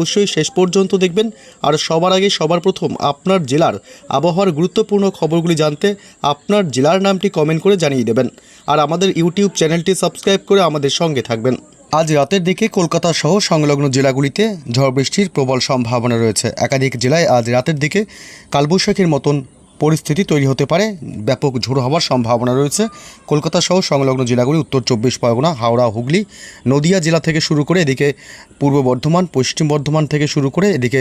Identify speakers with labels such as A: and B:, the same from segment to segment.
A: অবশ্যই শেষ পর্যন্ত দেখবেন। আর সবার আগে সবার প্রথম আপনার জেলার আবহাওয়ার গুরুত্বপূর্ণ খবরগুলি জানতে আপনার জেলার নামটি কমেন্ট করে জানিয়ে দেবেন। আর আমাদের ইউটিউব চ্যানেলটি সাবস্ক্রাইব করে আমাদের সঙ্গে থাকবেন। আজ রাতের দিকে কলকাতা সহ সংলগ্ন জেলাগুলিতে ঝড় বৃষ্টির প্রবল সম্ভাবনা রয়েছে। একাধিক জেলায় আজ রাতের দিকে কালবৈশাখীর মতন পরিস্থিতি তৈরি হতে পারে। ব্যাপক ঝোড়ো হওয়ার সম্ভাবনা রয়েছে। কলকাতা সহ সংলগ্ন জেলাগুলি উত্তর চব্বিশ পরগনা, হাওড়া, হুগলি, নদিয়া জেলা থেকে শুরু করে এদিকে পূর্ব বর্ধমান, পশ্চিম বর্ধমান থেকে শুরু করে এদিকে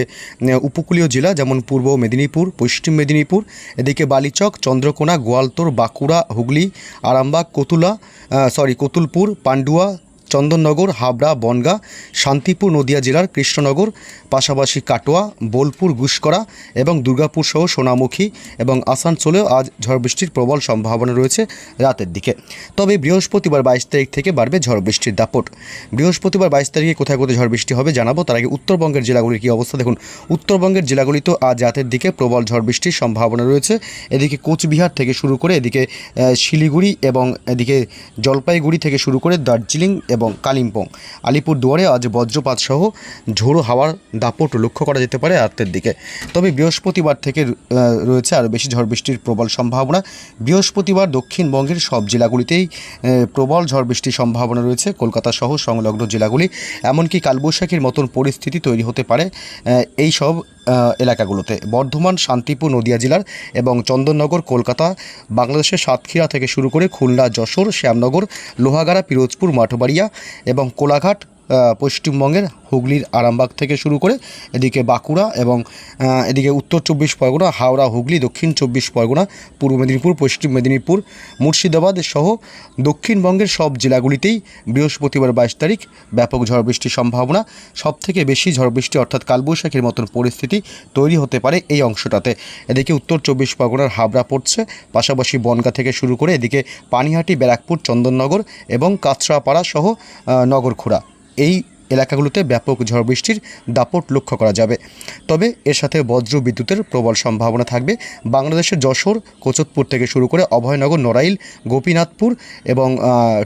A: উপকূলীয় জেলা যেমন পূর্ব মেদিনীপুর, পশ্চিম মেদিনীপুর, এদিকে বালিচক, চন্দ্রকোনা, গোয়ালতোর, বাঁকুড়া, হুগলি, আরামবাগ, কতুলা সরি কতুলপুর, পান্ডুয়া চন্দননগর, হাবড়া, বনগা, শান্তিপুর, নদিয়া জেলার কৃষ্ণনগর, পাশাপাশি কাটোয়া, বোলপুর গুসকরা এবং দুর্গাপুর সহ সোনামুখী এবং আসানসোলেও আজ ঝড় বৃষ্টির প্রবল সম্ভাবনা রয়েছে রাতের দিকে। তবে বৃহস্পতিবার বাইশ তারিখ থেকে বাড়বে ঝড় বৃষ্টির দাপট। বৃহস্পতিবার বাইশ তারিখে কোথায় কোথায় ঝড় বৃষ্টি হবে জানাব, তার আগে উত্তরবঙ্গের জেলাগুলির কী অবস্থা দেখুন। উত্তরবঙ্গের জেলাগুলিতেও আজ রাতের দিকে প্রবল ঝড় বৃষ্টির সম্ভাবনা রয়েছে। এদিকে কোচবিহার থেকে শুরু করে এদিকে শিলিগুড়ি এবং এদিকে জলপাইগুড়ি থেকে শুরু করে দার্জিলিং এবং কালিম্পং। আলিপুর দুয়ারে আজ বজ্রপাত সহ ঝোড়ো হাওয়ার দাপট লক্ষ্য করা যেতে পারে রাতের দিকে। তবে বৃহস্পতিবার থেকে রয়েছে আরও বেশি ঝড় বৃষ্টির প্রবল সম্ভাবনা। বৃহস্পতিবার দক্ষিণবঙ্গের সব জেলাগুলিতেই প্রবল ঝড় বৃষ্টির সম্ভাবনা রয়েছে। কলকাতা সহ সংলগ্ন জেলাগুলি। এমনকি কালবৈশাখীর মতন পরিস্থিতি তৈরি হতে পারে। এই সব এলাকাগুলোতে। বর্ধমান, শান্তিপুর, নদিয়া জেলার এবং চন্দননগর, কলকাতা, বাংলাদেশের সাতক্ষীরা থেকে শুরু করে খুলনা, যশোর, শ্যামনগর, লোহাগাড়া, পিরোজপুর, মাঠবাড়িয়া এবং কোলাঘাট পশ্চিমবঙ্গের হুগলির আরামবাগ থেকে শুরু করে এদিকে বাঁকুড়া এবং এদিকে উত্তর চব্বিশ পরগনা, হাওড়া, হুগলি, দক্ষিণ চব্বিশ পরগনা, পূর্ব মেদিনীপুর, পশ্চিম মেদিনীপুর, মুর্শিদাবাদ সহ দক্ষিণবঙ্গের সব জেলাগুলিতেই বৃহস্পতিবার বাইশ তারিখ ব্যাপক ঝড় বৃষ্টির সম্ভাবনা। সবথেকে বেশি ঝড় বৃষ্টি অর্থাৎ কালবৈশাখীর মতন পরিস্থিতি তৈরি হতে পারে এই অংশটাতে। এদিকে উত্তর চব্বিশ পরগনার হাবড়া পড়ছে, পাশাপাশি বনগা থেকে শুরু করে এদিকে পানিহাটি, ব্যারাকপুর, চন্দননগর এবং কাঁচরাপাড়া সহ নগরখোড়া এই এলাকাগুলোতে ব্যাপক ঝড় বৃষ্টির দাপট লক্ষ্য করা যাবে। তবে এর সাথে বজ্র বিদ্যুতের প্রবল সম্ভাবনা থাকবে। বাংলাদেশের যশোর, কোচতপুর থেকে শুরু করে অভয়নগর, নড়াইল, গোপীনাথপুর এবং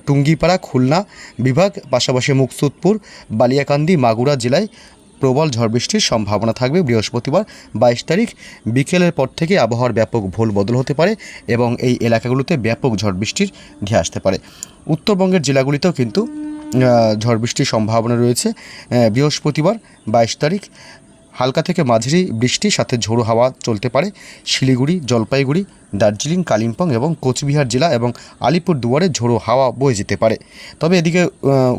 A: টুঙ্গিপাড়া, খুলনা বিভাগ, পাশাপাশি মুকসুদপুর, বালিয়াকান্দি, মাগুরা জেলায় প্রবল ঝড় বৃষ্টির সম্ভাবনা থাকবে। বৃহস্পতিবার বাইশ তারিখ বিকেলের পর থেকে আবহাওয়ার ব্যাপক ভুল বদল হতে পারে এবং এই এলাকাগুলোতে ব্যাপক ঝড় বৃষ্টির ধেয়ে আসতে পারে। উত্তরবঙ্গের জেলাগুলিতেও কিন্তু ঝড় বৃষ্টির সম্ভাবনা রয়েছে। বৃহস্পতিবার বাইশ তারিখ, হালকা থেকে মাঝারি বৃষ্টির সাথে ঝোড়ো হাওয়া চলতে পারে। শিলিগুড়ি, জলপাইগুড়ি, দার্জিলিং, কালিম্পং এবং কোচবিহার জেলা এবং আলিপুর দুয়ারে ঝোড়ো হাওয়া বয়ে যেতে পারে। তবে এদিকে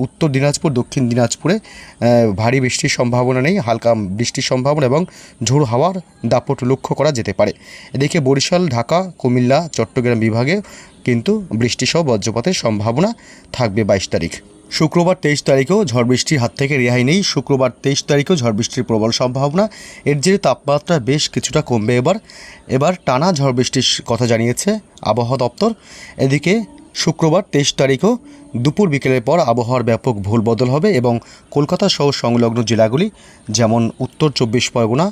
A: উত্তর দিনাজপুর, দক্ষিণ দিনাজপুরে ভারী বৃষ্টির সম্ভাবনা নেই, হালকা বৃষ্টির সম্ভাবনা এবং ঝোড়ো হাওয়ার দাপট লক্ষ্য করা যেতে পারে। এদিকে বরিশাল, ঢাকা, কুমিল্লা, চট্টগ্রাম বিভাগে কিন্তু বৃষ্টিসহ বজ্রপাতের সম্ভাবনা থাকবে বাইশ তারিখ। শুক্রবার তেইশ তারিখেও ঝড় বৃষ্টির হাত থেকে রেহাই নেই। শুক্রবার তেইশ তারিখেও ঝড় বৃষ্টির প্রবল সম্ভাবনা। এর জেরে তাপমাত্রা বেশ কিছুটা কমবে এবার। এবার টানা ঝড় বৃষ্টির কথা জানিয়েছে আবহাওয়া দপ্তর। এদিকে শুক্রবার তেইশ তারিখও দুপুর বিকেলের পর আবহাওয়ার ব্যাপক ভুল বদল হবে এবং কলকাতা সহ সংলগ্ন জেলাগুলি, যেমন উত্তর চব্বিশ পরগনা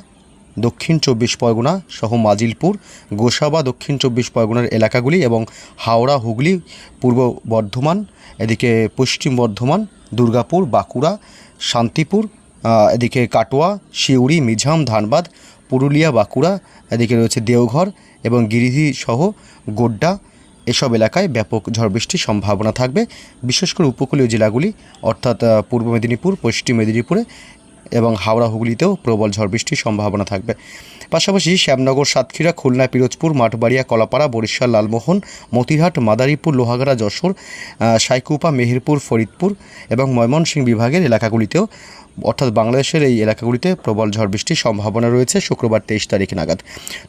A: দক্ষিণ চব্বিশ পরগনা সহ মাজিলপুর, গোসাবা, দক্ষিণ চব্বিশ পরগনার এলাকাগুলি এবং হাওড়া, হুগলি, পূর্ব বর্ধমান, এদিকে পশ্চিম বর্ধমান, দুর্গাপুর, বাঁকুড়া, শান্তিপুর এদিকে কাটোয়া শিউড়ি মিঝাম ধানবাদ, পুরুলিয়া, বাঁকুড়া, এদিকে রয়েছে দেওঘর এবং গিরিধি সহ গোড্ডা। এসব এলাকায় ব্যাপক ঝড় বৃষ্টির সম্ভাবনা থাকবে। বিশেষ করে উপকূলীয় জেলাগুলি, অর্থাৎ পূর্ব মেদিনীপুর, পশ্চিম মেদিনীপুরে এবং হাওড়া হুগলিতেও প্রবল ঝড় বৃষ্টির সম্ভাবনা থাকবে। পাশাপাশি শ্যামনগর, সাতক্ষীরা, খুলনা, পিরোজপুর, মাঠবাড়িয়া, কলাপাড়া, বরিশাল, লালমোহন, মতিহাট, মাদারীপুর, লোহাগাড়া, যশোর সাইকুপা, মেহেরপুর, ফরিদপুর এবং ময়মনসিংহ বিভাগের এলাকাগুলিতেও, অর্থাৎ বাংলাদেশের এই এলাকাগুলিতে প্রবল ঝড় বৃষ্টির সম্ভাবনা রয়েছে শুক্রবার তেইশ তারিখ নাগাদ।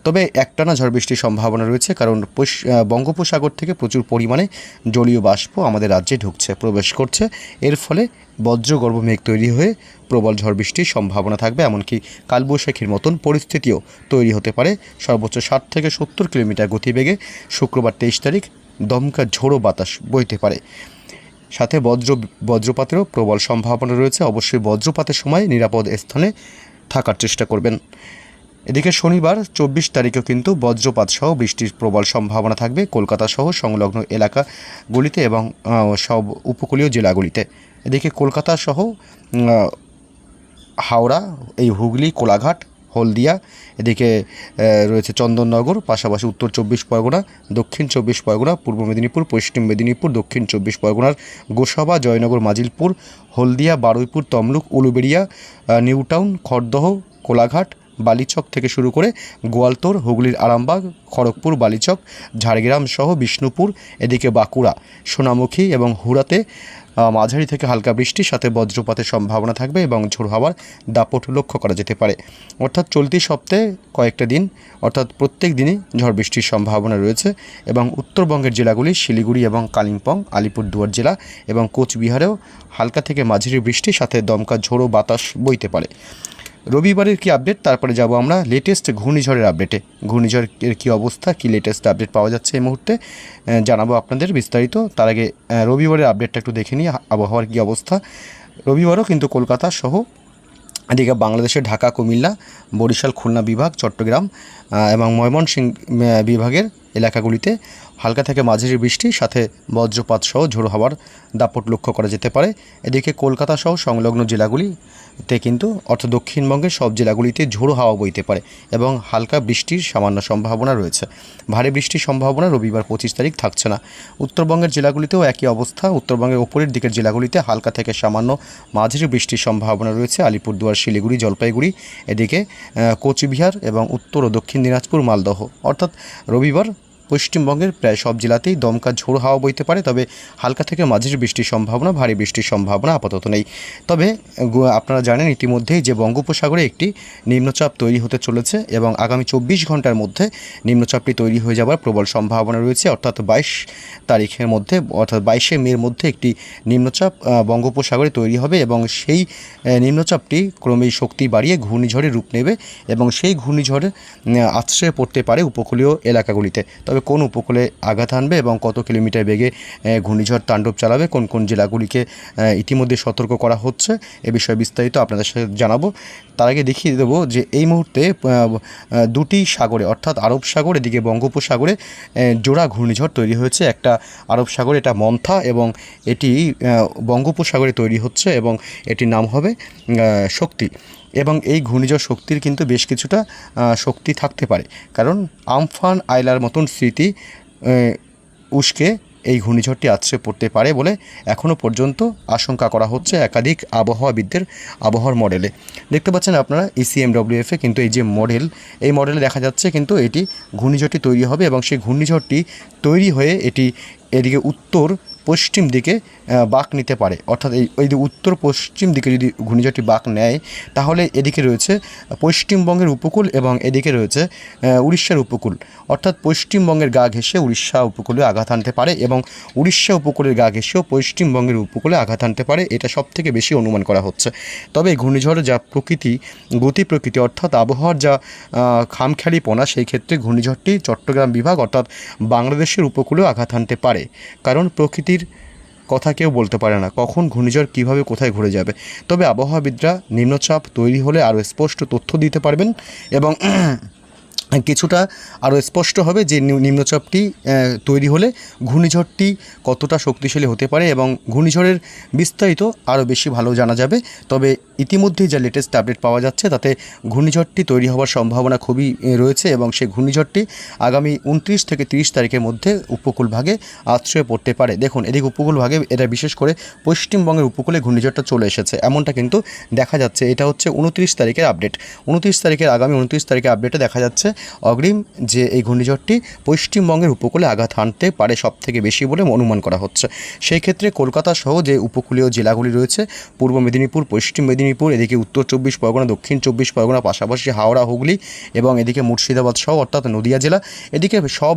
A: তবে একটানা ঝড় বৃষ্টির সম্ভাবনা রয়েছে কারণ বঙ্গোপসাগর থেকে প্রচুর পরিমাণে জলীয় বাষ্প আমাদের রাজ্যে ঢুকছে, প্রবেশ করছে। এর ফলে বজ্রগর্ভ মেঘ তৈরি হয়ে প্রবল ঝড় বৃষ্টির সম্ভাবনা থাকবে, এমনকি কালবৈশাখীর মতন পরিস্থিতিও তৈরি হতে পারে। সর্বোচ্চ ষাট থেকে সত্তর কিলোমিটার গতিবেগে শুক্রবার তেইশ তারিখ দমকা ঝোড়ো বাতাস বইতে পারে। সাথে বজ্র, বজ্রপাতেরও প্রবল সম্ভাবনা রয়েছে। অবশ্যই বজ্রপাতের সময় নিরাপদ স্থানে থাকার চেষ্টা করবেন। এদিকে শনিবার চব্বিশ তারিখেও কিন্তু বজ্রপাত সহ বৃষ্টির প্রবল সম্ভাবনা থাকবে কলকাতা সহ সংলগ্ন এলাকাগুলিতে এবং সব উপকূলীয় জেলাগুলিতে। এদিকে কলকাতা সহ হাওড়া, এই হুগলি, কোলাঘাট, হলদিয়া, এদিকে রয়েছে চন্দননগর, পাশাপাশি উত্তর চব্বিশ পরগনা, দক্ষিণ চব্বিশ পরগনা, পূর্ব মেদিনীপুর, পশ্চিম মেদিনীপুর, দক্ষিণ চব্বিশ পরগনার গোসাবা, জয়নগর, মাজিলপুর, হলদিয়া, বারুইপুর, তমলুক, উলুবেড়িয়া নিউটাউন খড়দহ কোলাঘাট বালিচক থেকে শুরু করে গোয়ালতোড় হুগলির আরামবাগ, খড়গপুর, বালিচক, ঝাড়গ্রাম সহ বিষ্ণুপুর, এদিকে বাঁকুড়া, সোনামুখী এবং হুড়াতে মাঝারি থেকে হালকা বৃষ্টির সাথে বজ্রপাতের সম্ভাবনা থাকবে এবং ঝোড় হাওয়ার দাপট লক্ষ্য করা যেতে পারে। অর্থাৎ চলতি সপ্তাহে কয়েকটা দিন, অর্থাৎ প্রত্যেক দিনই ঝড় বৃষ্টির সম্ভাবনা রয়েছে এবং উত্তরবঙ্গের জেলাগুলি শিলিগুড়ি এবং কালিম্পং, আলিপুরদুয়ার জেলা এবং কোচবিহারেও হালকা থেকে মাঝারি বৃষ্টির সাথে দমকা ঝোড়ো বাতাস বইতে পারে। রবিবারের কি আপডেট তারপরে যাব আমরা লেটেস্ট ঘূর্ণিঝড়ের আপডেটে ঘূর্ণিঝড়ের কি অবস্থা? কি লেটেস্ট আপডেট পাওয়া যাচ্ছে এই মুহূর্তে? জানাব আপনাদের বিস্তারিত। তার আগে রবিবারের আপডেটটা একটু দেখে নিই, আবহাওয়ার কি অবস্থা। রবিবারও কিন্তু কলকাতা সহ এদিকে বাংলাদেশের ঢাকা, কুমিল্লা, বরিশাল, খুলনা বিভাগ, চট্টগ্রাম এবং ময়মনসিংহ বিভাগের এলাকাগুলিতে হালকা থেকে মাঝারি বৃষ্টি, সাথে বজ্রপাত সহ ঝোড়ো হওয়ার দাপট লক্ষ্য করা যেতে পারে। এদিকে কলকাতা সহ সংলগ্ন জেলাগুলিতে কিন্তু অর্থাৎ দক্ষিণবঙ্গের সব জেলাগুলিতে ঝোড়ো হাওয়া বইতে পারে এবং হালকা বৃষ্টির সামান্য সম্ভাবনা রয়েছে। ভারী বৃষ্টির সম্ভাবনা রবিবার পঁচিশ তারিখ থাকছে না। উত্তরবঙ্গের জেলাগুলিতেও একই অবস্থা। উত্তরবঙ্গের ওপরের দিকের জেলাগুলিতে হালকা থেকে সামান্য মাঝারি বৃষ্টির সম্ভাবনা রয়েছে। আলিপুরদুয়ার, শিলিগুড়ি, জলপাইগুড়ি, এদিকে কোচবিহার এবং উত্তর ও দক্ষিণ দিনাজপুর, মালদহ। অর্থাৎ রবিবার পশ্চিমবঙ্গের প্রায় সব জেলাতেই দমকা ঝোড় হাওয়া বইতে পারে, তবে হালকা থেকে মাঝারি বৃষ্টির সম্ভাবনা, ভারী বৃষ্টির সম্ভাবনা আপাতত নেই। তবে আপনারা জানেন ইতিমধ্যেই যে বঙ্গোপসাগরে একটি নিম্নচাপ তৈরি হতে চলেছে এবং আগামী চব্বিশ ঘণ্টার মধ্যে নিম্নচাপটি তৈরি হয়ে যাওয়ার প্রবল সম্ভাবনা রয়েছে। অর্থাৎ বাইশ তারিখের মধ্যে, অর্থাৎ বাইশে মের মধ্যে একটি নিম্নচাপ বঙ্গোপসাগরে তৈরি হবে এবং সেই নিম্নচাপটি ক্রমেই শক্তি বাড়িয়ে ঘূর্ণিঝড়ে রূপ নেবে এবং সেই ঘূর্ণিঝড়ে আশ্রয় পড়তে পারে উপকূলীয় এলাকাগুলিতে। তবে কোন উপকূলে আঘাত আনবে এবং কত কিলোমিটার বেগে ঘূর্ণিঝড় তাণ্ডব চালাবে, কোন কোন জেলাগুলিকে ইতিমধ্যে সতর্ক করা হচ্ছে, এ বিষয়ে বিস্তারিত আপনাদের সাথে জানাব। তার আগে দেখিয়ে দেবো যে এই মুহূর্তে দুটি সাগরে, অর্থাৎ আরব সাগর, এদিকে বঙ্গোপসাগরে জোড়া ঘূর্ণিঝড় তৈরি হয়েছে। একটা আরব সাগর, এটা মন্থা এবং এটি বঙ্গোপসাগরে তৈরি হচ্ছে এবং এটির নাম হবে শক্তি। এবং এই ঘূর্ণিঝড় শক্তির কিন্তু বেশ কিছুটা শক্তি থাকতে পারে। কারণ আমফান আইলার মতন স্মৃতি উস্কে এই ঘূর্ণিঝড়টি আছড়ে পড়তে পারে বলে এখনও পর্যন্ত আশঙ্কা করা হচ্ছে একাধিক আবহাওয়াবিদদের আবহাওয়ার মডেলে। দেখতে পাচ্ছেন আপনারা E ইসিএমডব্লিউএফে কিন্তু এই যে মডেল, এই মডেলে দেখা যাচ্ছে কিন্তু এটি ঘূর্ণিঝড়টি তৈরি হবে এবং সেই ঘূর্ণিঝড়টি তৈরি হয়ে এটি এদিকে উত্তর পশ্চিম দিকে বাঁক নিতে পারে। অর্থাৎ এই এই উত্তর পশ্চিম দিকে যদি ঘূর্ণিঝড়টি বাঁক নেয়, তাহলে এদিকে রয়েছে পশ্চিমবঙ্গের উপকূল এবং এদিকে রয়েছে উড়িষ্যার উপকূল। অর্থাৎ পশ্চিমবঙ্গের গা ঘেঁষে উড়িষ্যা উপকূলে আঘাত আনতে পারে এবং উড়িষ্যা উপকূলের গা ঘেঁষেও পশ্চিমবঙ্গের উপকূলে আঘাত আনতে পারে, এটা সব থেকে বেশি অনুমান করা হচ্ছে। তবে এই ঘূর্ণিঝড়ের যা প্রকৃতি, গতি প্রকৃতি, অর্থাৎ আবহাওয়ার যা খামখেয়ালিপনা সেই ক্ষেত্রে ঘূর্ণিঝড়টি চট্টগ্রাম বিভাগ, অর্থাৎ বাংলাদেশের উপকূলেও আঘাত আনতে পারে। কারণ প্রকৃতির কথা কেউ বলতে পারে না। কখন ঘূর্ণিঝড় কীভাবে কোথায় ঘুরে যাবে? তবে আবহাওয়াবিদরা নিম্নচাপ তৈরি হলে আরও স্পষ্ট তথ্য দিতে পারবেন এবং কিছুটা আরও স্পষ্ট হবে যে নিম্ন- নিম্নচাপটি তৈরি হলে ঘূর্ণিঝড়টি কতটা শক্তিশালী হতে পারে এবং ঘূর্ণিঝড়ের বিস্তারিত আরও বেশি ভালো জানা যাবে। তবে ইতিমধ্যেই যা লেটেস্ট আপডেট পাওয়া যাচ্ছে, তাতে ঘূর্ণিঝড়টি তৈরি হওয়ার সম্ভাবনা খুবই রয়েছে এবং সেই ঘূর্ণিঝড়টি আগামী উনত্রিশ থেকে তিরিশ তারিখের মধ্যে উপকূল ভাগে আশ্রয় পড়তে পারে। দেখুন, এদিকে উপকূল ভাগে এটা বিশেষ করে পশ্চিমবঙ্গের উপকূলে ঘূর্ণিঝড়টা চলে এসেছে। এমনটা কিন্তু দেখা যাচ্ছে। এটা হচ্ছে উনত্রিশ তারিখের আপডেট উনত্রিশ তারিখের, আগামী উনত্রিশ তারিখের আপডেটে দেখা যাচ্ছে অগ্রিম যে এই ঘূর্ণিঝড়টি পশ্চিমবঙ্গের উপকূলে আঘাত হানতে পারে সব থেকে বেশি বলে অনুমান করা হচ্ছে। সেই ক্ষেত্রে কলকাতা সহ যে উপকূলীয় জেলাগুলি রয়েছে, পূর্ব মেদিনীপুর, পশ্চিম মেদিনীপুর, এদিকে উত্তর চব্বিশ পরগনা, দক্ষিণ চব্বিশ পরগনা, পাশাপাশি হাওড়া, হুগলি এবং এদিকে মুর্শিদাবাদ সহ অর্থাৎ নদিয়া জেলা, এদিকে সব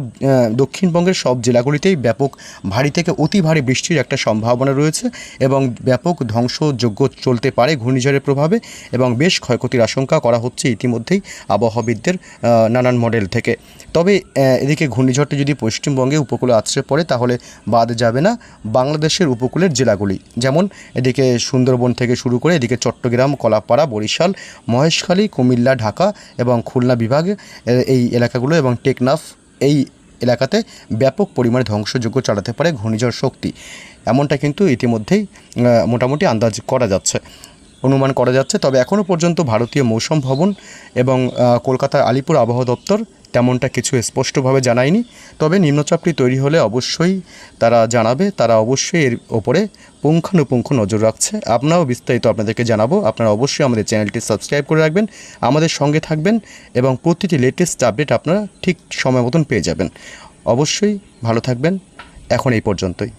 A: দক্ষিণবঙ্গের সব জেলাগুলিতেই ব্যাপক ভারী থেকে অতি ভারী বৃষ্টির একটা সম্ভাবনা রয়েছে এবং ব্যাপক ধ্বংসযোগ্য চলতে পারে ঘূর্ণিঝড়ের প্রভাবে এবং বেশ ক্ষয়ক্ষতির আশঙ্কা করা হচ্ছে ইতিমধ্যেই আবহাওয়াবিদদের নানান মডেল থেকে। তবে এদিকে ঘূর্ণিঝড়টি যদি পশ্চিমবঙ্গে উপকূলে আছড়ে পড়ে, তাহলে বাদ যাবে না বাংলাদেশের উপকূলের জেলাগুলি। যেমন, এদিকে সুন্দরবন থেকে শুরু করে এদিকে চট্টগ্রাম, কলাপাড়া, বরিশাল, মহেশখালী, কুমিল্লা, ঢাকা এবং খুলনা বিভাগে এই এলাকাগুলো এবং টেকনাফ এই এলাকাতে ব্যাপক পরিমাণে ধ্বংসযোগ্য চালাতে পারে ঘূর্ণিঝড় শক্তি। এমনটা কিন্তু ইতিমধ্যেই মোটামুটি আন্দাজ করা যাচ্ছে। অনুমান করা যাচ্ছে, তবে এখনও পর্যন্ত ভারতীয় মৌসুম ভবন এবং কলকাতার আলিপুর আবহাওয়া দপ্তর তেমনটা কিছু স্পষ্টভাবে জানায়নি। তবে নিম্নচাপটি তৈরি হলে অবশ্যই তারা জানাবে, তারা অবশ্যই এর ওপরে পুঙ্খানুপুঙ্খ নজর রাখছে। আপনারাও বিস্তারিত আপনাদেরকে জানাব। আপনারা অবশ্যই আমাদের চ্যানেলটি সাবস্ক্রাইব করে রাখবেন, আমাদের সঙ্গে থাকবেন এবং প্রতিটি লেটেস্ট আপডেট আপনারা ঠিক সময় মতন পেয়ে যাবেন। অবশ্যই ভালো থাকবেন, এখন এই পর্যন্তই।